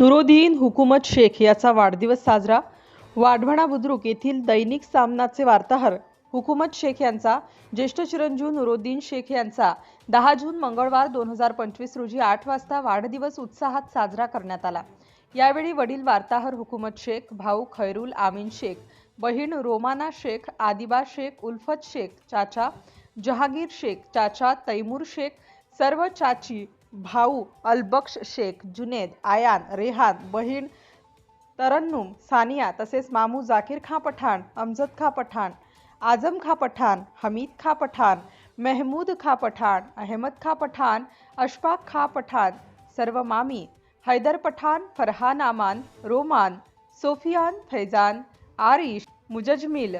नुरोदीन हुकूमत शेख याचा वाढदिवस साजरा. वाढवणा बुद्रुक येथील दैनिक सामनाचे वार्ताहर हुकूमत शेख यांचा ज्येष्ठ चिरंजीव नुरोद्दीन शेख यांचा. दहा जून मंगळवार दोन हजार पंचवीस रोजी आठ वाजता वाढदिवस उत्साहात साजरा करण्यात आला. यावेळी वडील वार्ताहर हुकूमत शेख भाऊ खैरुल आमीन शेख बहीण रोमाना शेख आदिबा शेख उल्फत शेख चाचा जहागीर शेख चाचा तैमूर शेख सर्व चाची भाऊ अलबक्ष शेख जुनेद आयान रेहान बहीण तरन्नुम सानिया तसेच मामू जाकीर खां पठाण अमजद खां पठाण आझम खां पठाण हमीद खां पठाण महमूद खां पठाण अहमद खां पठाण अशफाक खां पठाण सर्व मामी हैदर पठाण फरहान आमान रोमान सोफियान फैजान आरिश मुजजमिल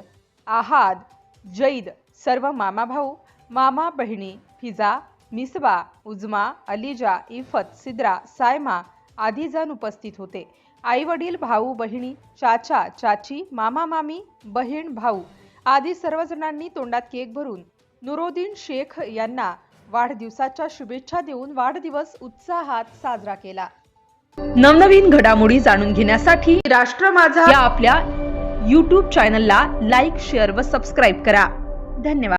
आहाद जैद सर्व मामा भाऊ मामा बहिणी फिजा मिसबा उजमा अलिजा इफत सिद्रा सायमा आदी जण उपस्थित होते. आई वडील भाऊ बहिणी चाचा चाची मामा मामी बहीण भाऊ आदी सर्वजणांनी तोंडात केक भरून नुरोद्दीन शेख यांना वाढदिवसाच्या शुभेच्छा देऊन वाढदिवस उत्साहात साजरा केला. नवनवीन घडामोडी जाणून घेण्यासाठी राष्ट्र माझा या आपल्या यूट्यूब चॅनलला लाईक शेअर व सबस्क्राईब करा. धन्यवाद.